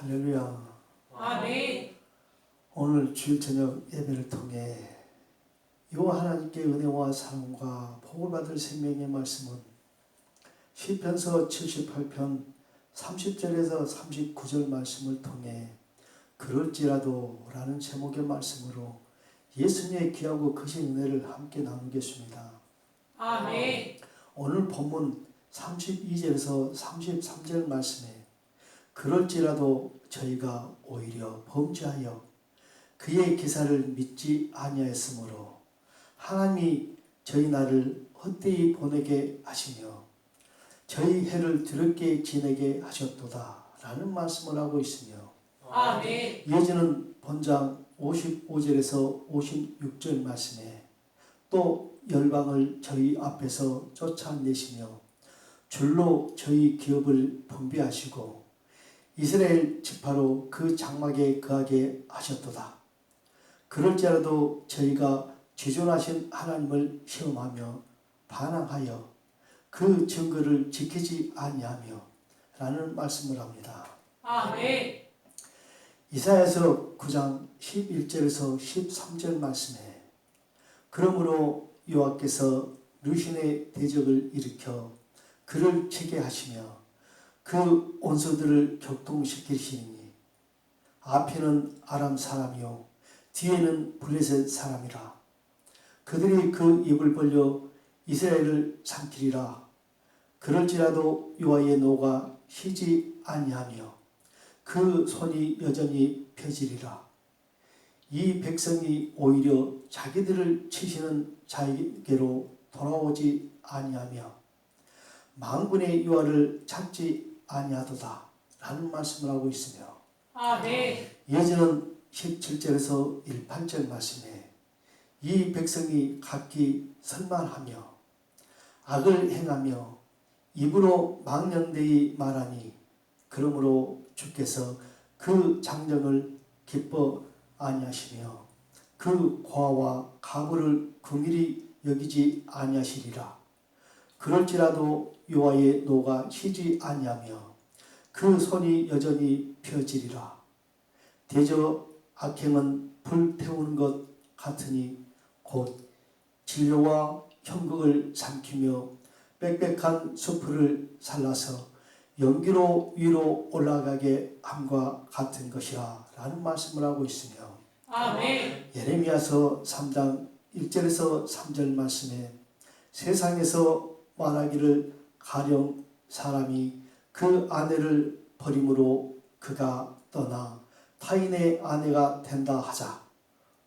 할렐루야. 아멘. 오늘 주일 저녁 예배를 통해 요 하나님께 은혜와 사랑과 복을 받을 생명의 말씀은 시편서 78편 30절에서 39절 말씀을 통해 그럴지라도 라는 제목의 말씀으로 예수님의 귀하고 크신 은혜를 함께 나누겠습니다. 아멘. 오늘 본문 32절에서 33절 말씀에 그럴지라도 저희가 오히려 범죄하여 그의 기사를 믿지 아니하였으므로 하나님이 저희 나를 헛되이 보내게 하시며 저희 해를 드럽게 지내게 하셨도다 라는 말씀을 하고 있으며 아멘. 예전은 본장 55절에서 56절 말씀에 또 열방을 저희 앞에서 쫓아내시며 줄로 저희 기업을 분배하시고 이스라엘 지파로 그 장막에 거하게 하셨도다. 그럴지라도 저희가 지존하신 하나님을 시험하며 반항하여 그 증거를 지키지 아니하며 라는 말씀을 합니다. 아멘. 이사야서 9장 11절에서 13절 말씀에 그러므로 여호와께서 르신의 대적을 일으켜 그를 치게 하시며 그 온소들을 격동시키시니 앞에는 아람 사람이요 뒤에는 블레셋 사람이라 그들이 그 입을 벌려 이스라엘을 삼키리라 그럴지라도 여호와의 노가 쉬지 아니하며 그 손이 여전히 펴지리라. 이 백성이 오히려 자기들을 치시는 자에게로 돌아오지 아니하며 망군의 유화를 찾지 아니하도다. 라는 말씀을 하고 있으며 아멘. 예전은 17절에서 18절 말씀에 이 백성이 각기 선만하며 악을 행하며 입으로 망령되이 말하니 그러므로 주께서 그 장정을 기뻐 아니하시며 그 고아와 가부를 긍일히 여기지 아니하시리라. 그럴지라도 여호와의 노가 쉬지 아니하며 그 손이 여전히 펴지리라. 대저 악행은 불 태우는 것 같으니 곧 진료와 형극을 삼키며 빽빽한 수풀을 살라서 연기로 위로 올라가게 함과 같은 것이라 라는 말씀을 하고 있으며 아멘. 예레미야서 3장 1절에서 3절 말씀에 세상에서 말하기를 가령 사람이 그 아내를 버림으로 그가 떠나 타인의 아내가 된다 하자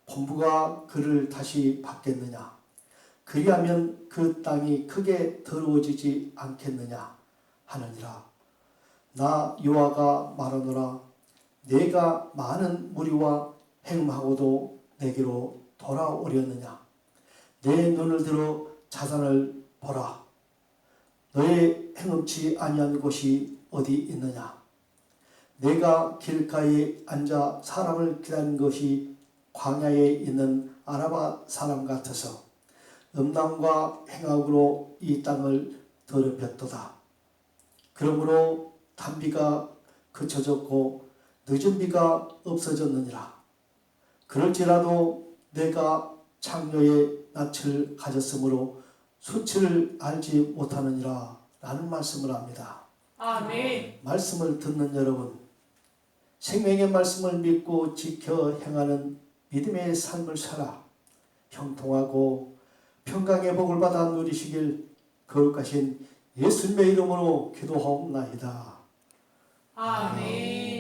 본부가 그를 다시 받겠느냐? 그리하면 그 땅이 크게 더러워지지 않겠느냐? 하느니라. 나 여호와가 말하노라. 내가 많은 무리와 행음하고도 내게로 돌아오려느냐? 내 눈을 들어 자산을 보라 너의 행음치 아니한 곳이 어디 있느냐 내가 길가에 앉아 사람을 기다린 것이 광야에 있는 아라바 사람 같아서 음란과 행악으로 이 땅을 더럽혔도다 그러므로 단비가 그쳐졌고 늦은 비가 없어졌느니라. 그럴지라도 내가 창녀의 낯을 가졌으므로 수치를 알지 못하느니라 라는 말씀을 합니다. 아멘. 말씀을 듣는 여러분, 생명의 말씀을 믿고 지켜 행하는 믿음의 삶을 살아 형통하고 평강의 복을 받아 누리시길 거룩하신 예수님의 이름으로 기도하옵나이다. 아멘.